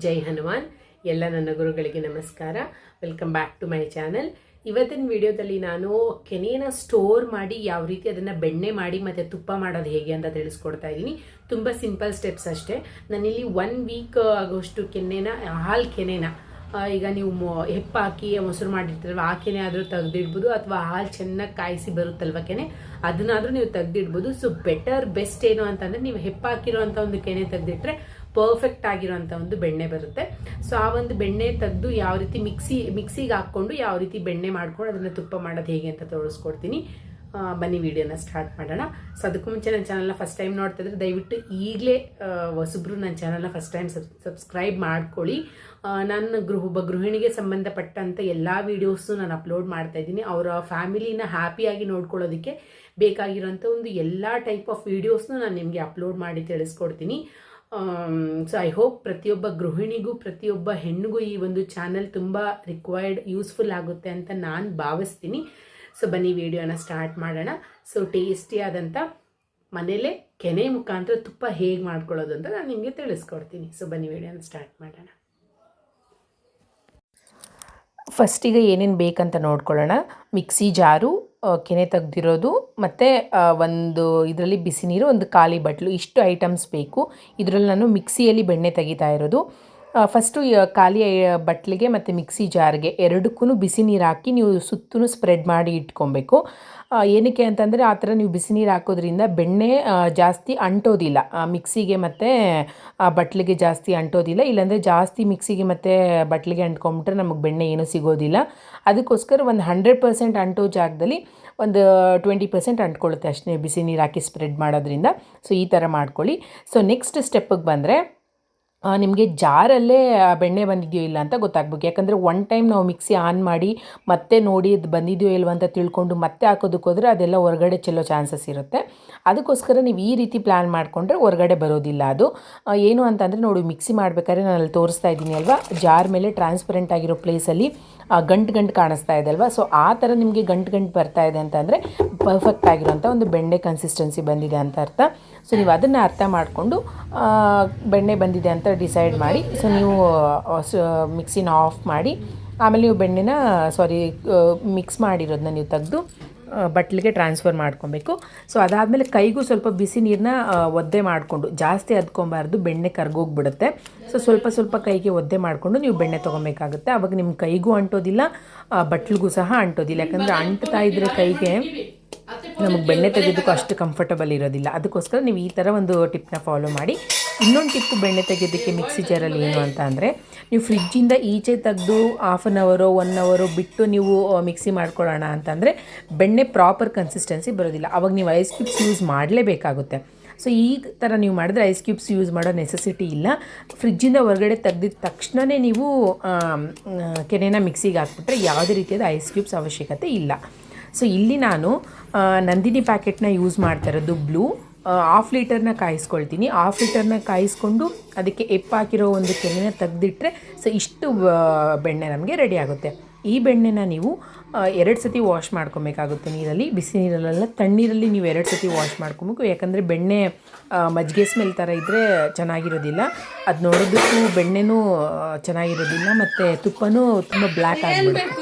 ಜೈ ಹನುಮಾನ್. ಎಲ್ಲ ನನ್ನ ಗುರುಗಳಿಗೆ ನಮಸ್ಕಾರ. Welcome back to my channel ಇವತ್ತಿನ ವಿಡಿಯೋದಲ್ಲಿ ನಾನು ಕೆನೆಯನ್ನು ಸ್ಟೋರ್ ಮಾಡಿ ಯಾವ ರೀತಿ ಅದನ್ನು ಬೆಣ್ಣೆ ಮಾಡಿ ಮತ್ತು ತುಪ್ಪ ಮಾಡೋದು ಹೇಗೆ ಅಂತ ತಿಳಿಸ್ಕೊಡ್ತಾ ಇದ್ದೀನಿ. ತುಂಬ ಸಿಂಪಲ್ ಸ್ಟೆಪ್ಸ್ ಅಷ್ಟೇ. ನಾನಿಲ್ಲಿ ಒನ್ ವೀಕ್ ಆಗೋಷ್ಟು ಕೆನೆನ ಹಾಲು ಕೆನೆನ ಈಗ ನೀವು ಹೆಪ್ಪಾಕಿ ಮೊಸರು ಮಾಡಿರ್ತೀರಲ್ವ, ಆ ಕೆನೆ ಆದರೂ ತೆಗೆದಿಡ್ಬೋದು ಅಥವಾ ಹಾಲು ಚೆನ್ನಾಗಿ ಕಾಯಿಸಿ ಬರುತ್ತಲ್ವ ಕೆನೆ, ಅದನ್ನಾದರೂ ನೀವು ತೆಗೆದಿಡ್ಬೋದು. ಸೊ ಬೆಟರ್ ಬೆಸ್ಟ್ ಏನು ಅಂತಂದರೆ ನೀವು ಹೆಪ್ಪಾಕಿರೋ ಅಂಥ ಒಂದು ಕೆನೆ ತೆಗೆದಿಟ್ರೆ ಪರ್ಫೆಕ್ಟ್ ಆಗಿರೋಂಥ ಒಂದು ಬೆಣ್ಣೆ ಬರುತ್ತೆ. ಸೊ ಆ ಒಂದು ಬೆಣ್ಣೆ ತೆಗೆದು ಯಾವ ರೀತಿ ಮಿಕ್ಸಿ, ಮಿಕ್ಸಿಗೆ ಹಾಕ್ಕೊಂಡು ಯಾವ ರೀತಿ ಬೆಣ್ಣೆ ಮಾಡ್ಕೊಂಡು ಅದನ್ನು ತುಪ್ಪ ಮಾಡೋದು ಹೇಗೆ ಅಂತ ತೋರಿಸ್ಕೊಡ್ತೀನಿ. ಬನ್ನಿ ವಿಡಿಯೋನ ಸ್ಟಾರ್ಟ್ ಮಾಡೋಣ. ಸೊ ಅದಕ್ಕೂ ಮುಂಚೆ ನನ್ನ ಚಾನಲ್ನ ಫಸ್ಟ್ ಟೈಮ್ ನೋಡ್ತಾ ಇದ್ರೆ ದಯವಿಟ್ಟು ಈಗಲೇ ಹೊಸಬ್ರು ನನ್ನ ಚಾನಲ್ನ ಫಸ್ಟ್ ಟೈಮ್ ಸಬ್ ಸಬ್ಸ್ಕ್ರೈಬ್ ಮಾಡ್ಕೊಳ್ಳಿ. ನನ್ನ ಗೃಹ, ಒಬ್ಬ ಗೃಹಿಣಿಗೆ ಸಂಬಂಧಪಟ್ಟಂಥ ಎಲ್ಲ ವೀಡಿಯೋಸು ನಾನು ಅಪ್ಲೋಡ್ ಮಾಡ್ತಾ ಇದ್ದೀನಿ. ಅವರ ಫ್ಯಾಮಿಲಿನ ಹ್ಯಾಪಿಯಾಗಿ ನೋಡ್ಕೊಳ್ಳೋದಕ್ಕೆ ಬೇಕಾಗಿರೋಂಥ ಒಂದು ಎಲ್ಲ ಟೈಪ್ ಆಫ್ ವೀಡಿಯೋಸ್ನು ನಾನು ನಿಮಗೆ ಅಪ್ಲೋಡ್ ಮಾಡಿ ತಿಳಿಸ್ಕೊಡ್ತೀನಿ. ಸೊ ಐ ಹೋಪ್ ಪ್ರತಿಯೊಬ್ಬ ಗೃಹಿಣಿಗೂ, ಪ್ರತಿಯೊಬ್ಬ ಹೆಣ್ಣಿಗೂ ಈ ಒಂದು ಚಾನಲ್ ತುಂಬ ರಿಕ್ವೈರ್ಡ್ ಯೂಸ್ಫುಲ್ ಆಗುತ್ತೆ ಅಂತ ನಾನು ಭಾವಿಸ್ತೀನಿ. ಸೊ ಬನ್ನಿ ವಿಡಿಯೋನ ಸ್ಟಾರ್ಟ್ ಮಾಡೋಣ. ಸೊ ಟೇಸ್ಟಿಯಾದಂಥ ಮನೇಲೇ ಕೆನೆ ಮುಖಾಂತರ ತುಪ್ಪ ಹೇಗೆ ಮಾಡ್ಕೊಳ್ಳೋದು ಅಂತ ನಾನು ನಿಮಗೆ ತಿಳಿಸ್ಕೊಡ್ತೀನಿ. ಸೊ ಬನ್ನಿ ವಿಡಿಯೋನ ಸ್ಟಾರ್ಟ್ ಮಾಡೋಣ. ಫಸ್ಟಿಗೆ ಏನೇನು ಬೇಕಂತ ನೋಡ್ಕೊಳ್ಳೋಣ. ಮಿಕ್ಸಿ ಜಾರು ಕೆನೆ ತೆಗ್ದಿರೋದು, ಮತ್ತು ಒಂದು ಇದರಲ್ಲಿ ಬಿಸಿ ನೀರು, ಒಂದು ಖಾಲಿ ಬಟ್ಲು, ಇಷ್ಟು ಐಟಮ್ಸ್ ಬೇಕು. ಇದರಲ್ಲಿ ನಾನು ಮಿಕ್ಸಿಯಲ್ಲಿ ಬೆಣ್ಣೆ ತೆಗಿತಾ ಇರೋದು. ಫಸ್ಟು ಖಾಲಿ ಬಟ್ಲಿಗೆ ಮತ್ತು ಮಿಕ್ಸಿ ಜಾರ್ಗೆ ಎರಡಕ್ಕೂ ಬಿಸಿ ನೀರು ಹಾಕಿ ನೀವು ಸುತ್ತೂ ಸ್ಪ್ರೆಡ್ ಮಾಡಿ ಇಟ್ಕೊಬೇಕು. ಏನಕ್ಕೆ ಅಂತಂದರೆ ಆ ಥರ ನೀವು ಬಿಸಿ ನೀರು ಹಾಕೋದ್ರಿಂದ ಬೆಣ್ಣೆ ಜಾಸ್ತಿ ಅಂಟೋದಿಲ್ಲ. ಮಿಕ್ಸಿಗೆ ಮತ್ತು ಬಟ್ಲಿಗೆ ಜಾಸ್ತಿ ಅಂಟೋದಿಲ್ಲ. ಇಲ್ಲಾಂದರೆ ಜಾಸ್ತಿ ಮಿಕ್ಸಿಗೆ ಮತ್ತು ಬಟ್ಲಿಗೆ ಅಂಟ್ಕೊಂಬಿಟ್ರೆ ನಮಗೆ ಬೆಣ್ಣೆ ಏನೂ ಸಿಗೋದಿಲ್ಲ. ಅದಕ್ಕೋಸ್ಕರ ಒಂದು ಹಂಡ್ರೆಡ್ ಪರ್ಸೆಂಟ್ ಅಂಟೋ ಜಾಗದಲ್ಲಿ ಒಂದು ಟ್ವೆಂಟಿ ಪರ್ಸೆಂಟ್ ಅಂಟ್ಕೊಳ್ಳುತ್ತೆ ಅಷ್ಟೇ ಬಿಸಿ ನೀರು ಹಾಕಿ ಸ್ಪ್ರೆಡ್ ಮಾಡೋದ್ರಿಂದ. ಸೊ ಈ ಥರ ಮಾಡ್ಕೊಳ್ಳಿ. ಸೊ ನೆಕ್ಸ್ಟ್ ಸ್ಟೆಪ್ಪಿಗೆ ಬಂದರೆ ನಿಮಗೆ ಜಾರಲ್ಲೇ ಬೆಣ್ಣೆ ಬಂದಿದೆಯೋ ಇಲ್ಲ ಅಂತ ಗೊತ್ತಾಗ್ಬೇಕು. ಯಾಕಂದರೆ ಒನ್ ಟೈಮ್ ನಾವು ಮಿಕ್ಸಿ ಆನ್ ಮಾಡಿ ಮತ್ತೆ ನೋಡಿ ಅದು ಬಂದಿದೆಯೋ ಇಲ್ವೋ ಅಂತ ತಿಳ್ಕೊಂಡು ಮತ್ತೆ ಹಾಕೋದಕ್ಕೆ ಹೋದರೆ ಅದೆಲ್ಲ ಹೊರಗಡೆ ಚೆಲ್ಲೋ ಚಾನ್ಸಸ್ ಇರುತ್ತೆ. ಅದಕ್ಕೋಸ್ಕರ ನೀವು ಈ ರೀತಿ ಪ್ಲ್ಯಾನ್ ಮಾಡಿಕೊಂಡ್ರೆ ಹೊರಗಡೆ ಬರೋದಿಲ್ಲ ಅದು. ಏನು ಅಂತಂದರೆ ನೋಡಿ ಮಿಕ್ಸಿ ಮಾಡಬೇಕಾದ್ರೆ ನಾನು ಅಲ್ಲಿ ತೋರಿಸ್ತಾ ಇದ್ದೀನಿ ಅಲ್ವಾ? ಜಾರ್ ಮೇಲೆ ಟ್ರಾನ್ಸ್ಪರೆಂಟ್ ಆಗಿರೋ ಪ್ಲೇಸಲ್ಲಿ ಗಂಟು ಗಂಟು ಕಾಣಿಸ್ತಾ ಇದೆ ಅಲ್ವಾ? ಸೊ ಆ ಥರ ನಿಮಗೆ ಗಂಟು ಗಂಟು ಬರ್ತಾ ಇದೆ ಅಂತಂದರೆ ಪರ್ಫೆಕ್ಟ್ ಆಗಿರೋಂಥ ಒಂದು ಬೆಣ್ಣೆ ಕನ್ಸಿಸ್ಟೆನ್ಸಿ ಬಂದಿದೆ ಅಂತ ಅರ್ಥ. ಸೊ ನೀವು ಅದನ್ನು ಅರ್ಥ ಮಾಡಿಕೊಂಡು ಬೆಣ್ಣೆ ಬಂದಿದೆ ಅಂತ ಡಿಸೈಡ್ ಮಾಡಿ ಸೊ ನೀವು ಮಿಕ್ಸಿನ ಆಫ್ ಮಾಡಿ, ಆಮೇಲೆ ನೀವು ಬೆಣ್ಣೆನ ಸಾರಿ ಮಿಕ್ಸ್ ಮಾಡಿರೋದನ್ನ ನೀವು ತೆಗೆದು ಬಟ್ಲಿಗೆ ಟ್ರಾನ್ಸ್ಫರ್ ಮಾಡ್ಕೊಬೇಕು. ಸೊ ಅದಾದಮೇಲೆ ಕೈಗೂ ಸ್ವಲ್ಪ ಬಿಸಿ ನೀರನ್ನ ಒದ್ದೆ ಮಾಡಿಕೊಂಡು, ಜಾಸ್ತಿ ಅದ್ಕೊಬಾರ್ದು, ಬೆಣ್ಣೆ ಕರ್ಗೋಗ್ಬಿಡುತ್ತೆ. ಸೊ ಸ್ವಲ್ಪ ಸ್ವಲ್ಪ ಕೈಗೆ ಒದ್ದೆ ಮಾಡಿಕೊಂಡು ನೀವು ಬೆಣ್ಣೆ ತೊಗೊಬೇಕಾಗುತ್ತೆ. ಅವಾಗ ನಿಮ್ಮ ಕೈಗೂ ಅಂಟೋದಿಲ್ಲ ಬಟ್ಲಿಗೂ ಸಹ ಅಂಟೋದಿಲ್ಲ. ಯಾಕಂದರೆ ಅಂಟ್ತಾ ಇದ್ರೆ ಕೈಗೆ ನಮಗೆ ಬೆಣ್ಣೆ ತೆಗೆಯೋದಕ್ಕೂ ಅಷ್ಟು ಕಂಫರ್ಟಬಲ್ ಇರೋದಿಲ್ಲ. ಅದಕ್ಕೋಸ್ಕರ ನೀವು ಈ ಥರ ಒಂದು ಟಿಪ್ನ ಫಾಲೋ ಮಾಡಿ. ಇನ್ನೊಂದು ಟಿಪ್ಪು ಬೆಣ್ಣೆ ತೆಗೆಯೋದಕ್ಕೆ ಮಿಕ್ಸಿ ಜಾರಲ್ಲಿ ಏನು ಅಂತ ಅಂದರೆ, ನೀವು ಫ್ರಿಜ್ಜಿಂದ ಈಚೆ ತೆಗೆದು ಹಾಫ್ ಆನ್ ಅವರು ಒನ್ ಅವರು ಬಿಟ್ಟು ನೀವು ಮಿಕ್ಸಿ ಮಾಡ್ಕೊಳ್ಳೋಣ ಅಂತಂದರೆ ಬೆಣ್ಣೆ ಪ್ರಾಪರ್ ಕನ್ಸಿಸ್ಟೆನ್ಸಿ ಬರೋದಿಲ್ಲ. ಅವಾಗ ನೀವು ಐಸ್ ಕ್ಯೂಬ್ಸ್ ಯೂಸ್ ಮಾಡಲೇಬೇಕಾಗುತ್ತೆ. ಸೊ ಈ ಥರ ನೀವು ಮಾಡಿದ್ರೆ ಐಸ್ ಕ್ಯೂಬ್ಸ್ ಯೂಸ್ ಮಾಡೋ ನೆಸೆಸಿಟಿ ಇಲ್ಲ. ಫ್ರಿಜ್ಜಿಂದ ಹೊರಗಡೆ ತೆಗೆದಿದ ತಕ್ಷಣವೇ ನೀವು ಕೆನೆನ ಮಿಕ್ಸಿಗೆ ಹಾಕ್ಬಿಟ್ರೆ ಯಾವುದೇ ರೀತಿಯಾದ ಐಸ್ ಕ್ಯೂಬ್ಸ್ ಅವಶ್ಯಕತೆ ಇಲ್ಲ. ಸೊ ಇಲ್ಲಿ ನಾನು ನಂದಿನಿ ಪ್ಯಾಕೆಟ್ನ ಯೂಸ್ ಮಾಡ್ತಾ ಇರೋದು ಬ್ಲೂ ಹಾಫ್ ಲೀಟರ್ನ ಕಾಯಿಸ್ಕೊಳ್ತೀನಿ. ಹಾಫ್ ಲೀಟರ್ನ ಕಾಯಿಸ್ಕೊಂಡು ಅದಕ್ಕೆ ಎಪ್ಪಾಕಿರೋ ಒಂದು ಕೆನೆನ ತೆಗೆದಿಟ್ರೆ ಸೊ ಇಷ್ಟು ಬೆಣ್ಣೆ ನಮಗೆ ರೆಡಿ ಆಗುತ್ತೆ. ಈ ಬೆಣ್ಣೆನ ನೀವು ಎರಡು ಸತಿ ವಾಶ್ ಮಾಡ್ಕೊಬೇಕಾಗುತ್ತೆ ನೀರಲ್ಲಿ. ಬಿಸಿ ನೀರಲ್ಲೆಲ್ಲ ತಣ್ಣೀರಲ್ಲಿ ನೀವು ಎರಡು ಸತಿ ವಾಶ್ ಮಾಡ್ಕೊಬೇಕು. ಯಾಕಂದರೆ ಬೆಣ್ಣೆ ಮಜ್ಜಿಗೆ ಸ್ಮೆಲ್ ಥರ ಇದ್ದರೆ ಚೆನ್ನಾಗಿರೋದಿಲ್ಲ. ಅದು ನೋಡೋದಕ್ಕೂ ಬೆಣ್ಣೆನೂ ಚೆನ್ನಾಗಿರೋದಿಲ್ಲ. ಮತ್ತು ತುಪ್ಪನೂ ತುಂಬ ಬ್ಲ್ಯಾಕ್ ಆಗಿಬಿಡುತ್ತೆ.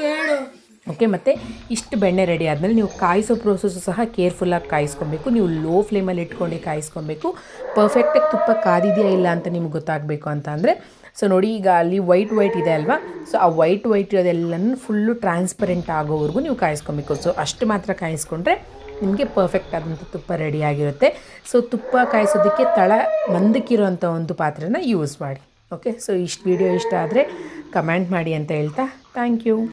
ಓಕೆ ಮತ್ತು ಇಷ್ಟು ಬೆಣ್ಣೆ ರೆಡಿ ಆದಮೇಲೆ ನೀವು ಕಾಯಿಸೋ ಪ್ರೋಸೆಸ್ಸು ಸಹ ಕೇರ್ಫುಲ್ಲಾಗಿ ಕಾಯಿಸ್ಕೊಬೇಕು. ನೀವು ಲೋ ಫ್ಲೇಮಲ್ಲಿ ಇಟ್ಕೊಂಡು ಕಾಯಿಸ್ಕೊಬೇಕು. ಪರ್ಫೆಕ್ಟಾಗಿ ತುಪ್ಪ ಕಾದಿದೆಯಾ ಇಲ್ಲ ಅಂತ ನಿಮ್ಗೆ ಗೊತ್ತಾಗಬೇಕು ಅಂತ ಅಂದರೆ ಸೊ ನೋಡಿ ಈಗ ಅಲ್ಲಿ ವೈಟ್ ವೈಟ್ ಇದೆ ಅಲ್ವಾ? ಸೊ ಆ ವೈಟ್ ವೈಟ್ ಇರೋದೆಲ್ಲನೂ ಫುಲ್ಲು ಟ್ರಾನ್ಸ್ಪರೆಂಟ್ ಆಗೋವರೆಗೂ ನೀವು ಕಾಯಿಸ್ಕೊಬೇಕು. ಸೊ ಅಷ್ಟು ಮಾತ್ರ ಕಾಯಿಸ್ಕೊಂಡ್ರೆ ನಿಮಗೆ ಪರ್ಫೆಕ್ಟ್ ಆದಂಥ ತುಪ್ಪ ರೆಡಿಯಾಗಿರುತ್ತೆ ಸೊ ತುಪ್ಪ ಕಾಯಿಸೋದಕ್ಕೆ ತಳ ಮಂದಕ್ಕಿರೋಂಥ ಒಂದು ಪಾತ್ರೆನ ಯೂಸ್ ಮಾಡಿ. ಓಕೆ ಸೊ ಇಷ್ಟು ವಿಡಿಯೋ ಇಷ್ಟ ಆದರೆ ಕಮೆಂಟ್ ಮಾಡಿ ಅಂತ ಹೇಳ್ತಾ ಥ್ಯಾಂಕ್ ಯು